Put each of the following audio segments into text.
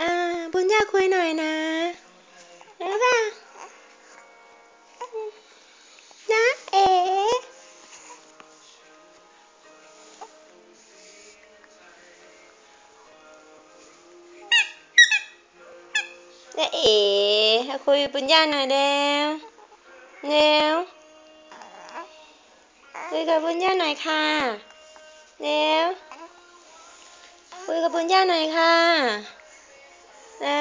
อ่าบุญญาคุยหน่อยนะได้ป่ะนะเอ๋นะเอ๋คุยบบุญญาหน่อยเร็วเร็วคุยกับบุญญาหน่อยค่ะเร็วคุยกับบุญญาหน่อยค่ะ นะ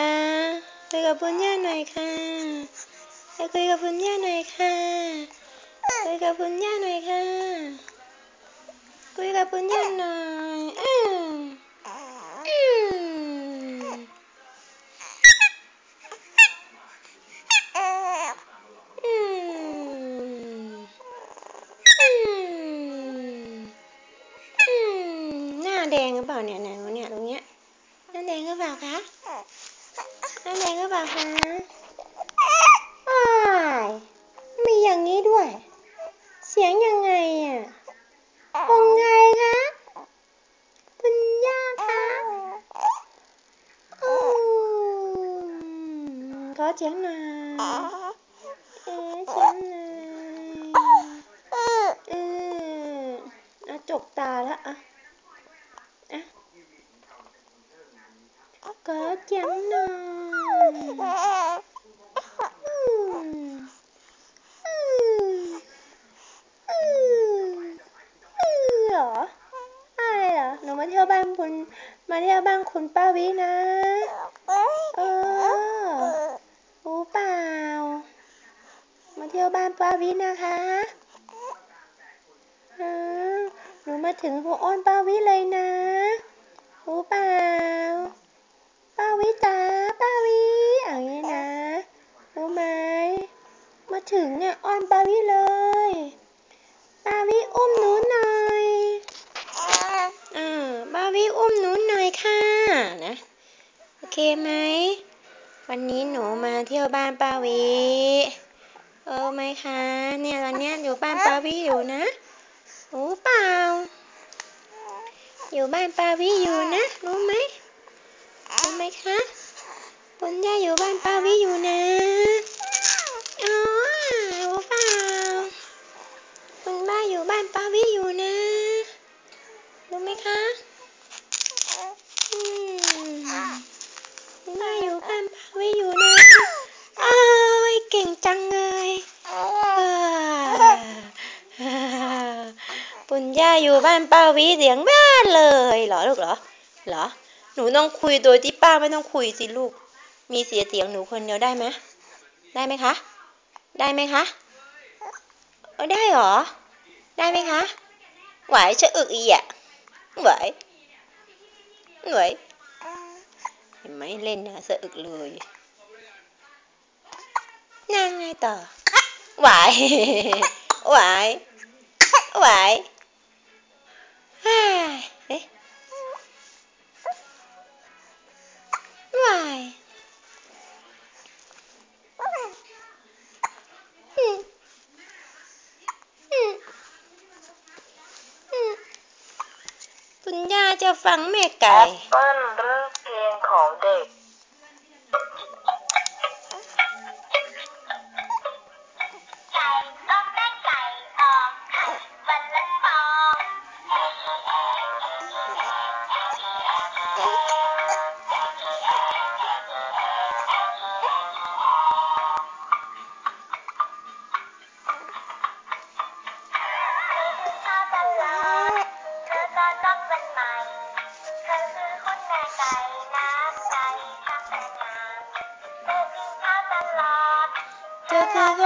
คุยกับปุญญาหน่อยค่ะไปคุยกับปุญญาหน่อยค่ะคุยกับปุญญาหน่อยค่ะคุยกับปุญญาหน่อยอืมอืมอืมอืมอืมหน้าแดงหรือเปล่าเนี่ยเนี่ยเนี่ยตรงเนี้ยหน้าแดงหรือเปล่าคะ น้ำแดงก็เปล่าคะอ้ายมีอย่างนี้ด้วย เสียงยังไงอะองไงคะคุณย่าคะอืมขอเสียงหน่อยเอ๊ะเสียงหน่อยเอออะจกตาแล้วอะอะขอเสียงหน่อย อืมอืมอืมอืมหรออะไรเหรอหนูมาเที่ยวบ้านคุณมาเที่ยวบ้านคุณป้าวินะ เออรู้เปล่า มาเที่ยวบ้านป้าวินะคะหนูมาถึงหัวอ้อนป้าวิเลยนะรู้เปล่าวิจ๋าป้าวิเอาอย่างนี้นะ รู้ไหม มา ถึงเนี่ยอ้อนป้าวิเลยป้าวิอุ้มหนูหน่อยอ่าป้าวิอุ้มหนูหน่อยค่ะนะโอเคไหมวันนี้หนูมาเที่ยวบ้านป้าวิเออไหมคะเนี่ยตอนเนี้ยอยู่บ้านป้าวิอยู่นะรู้เปล่า อยู่บ้านป้าวิอยู่นะรู้ไหมรู้ไหมคะคุณย่าอยู่บ้านป้าวิอยู่นะ อ๋อรู้เปล่าคุณป้าอยู่บ้าน ป้าวิอยู่นะ รู้ไหมคะอืมป้าอยู่บ้านป้าวิอยู่นะอ้ยเก่งจังเลยปุญญาอยู่บ้านป้าวิเสียงบ้านเลยเหรอลูกเหรอเหรอ หนูต้องคุยโดยที่ป้าไม่ต้องคุยสิลูก มีเสียเสียงหนูคนเดียวได้ไหมได้ไหมคะ ได้ไหมคะเออได้เหรอ ได้ไหมคะ ไหวจะอึกอีอะ ไหว ไหว เห็นไหมเล่นนะสะอึกเลยนั่งไงต่อ ไหว ไหว ไหวฮ้ยเอ๊ะไหว คุณย่าจะฟังแม่ไก่ แอปเปิ้ลเลือ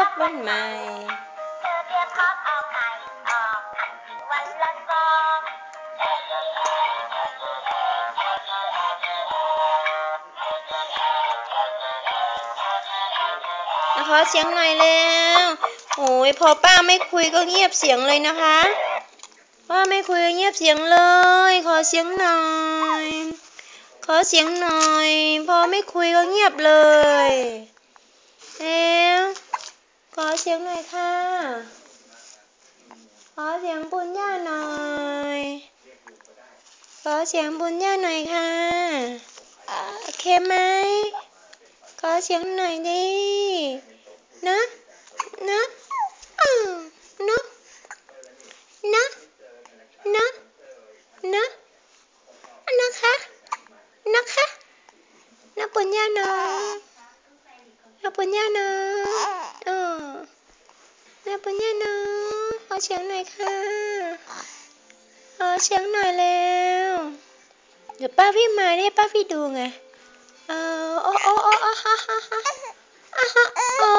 อคือรถวันใหม่เธอเตรียมพอเอาไข่ออกวันละฟองนะขอเสียงหน่อยแล้วโอ้ยพอป้าไม่คุยก็เงียบเสียงเลยนะคะป้าไม่คุยก็เงียบเสียงเลย ขอเสียงหน่อย ขอเสียงหน่อย พอไม่คุยก็เงียบเลยเอ๊ะ ขอเสียงหน่อยค่ะ ขอเสียงปุญญาหน่อย ขอเสียงปุญญาหน่อยค่ะโอเคไหม ขอเสียงหน่อยดิ นะนะอ้าวนะนะนะนะนะคะ นะคะนะปุญญาเนาะ นะปุญญาเนาะเออนะปุญญาเนาะขอเสียงหน่อยค่ะขอเสียงหน่อยแล้วเดี๋ยวป้าพี่มาให้ป้าพี่ดูไงเออโอ้โอ้โอ้อะฮ่าฮ่าฮ่าฮ่าโอ้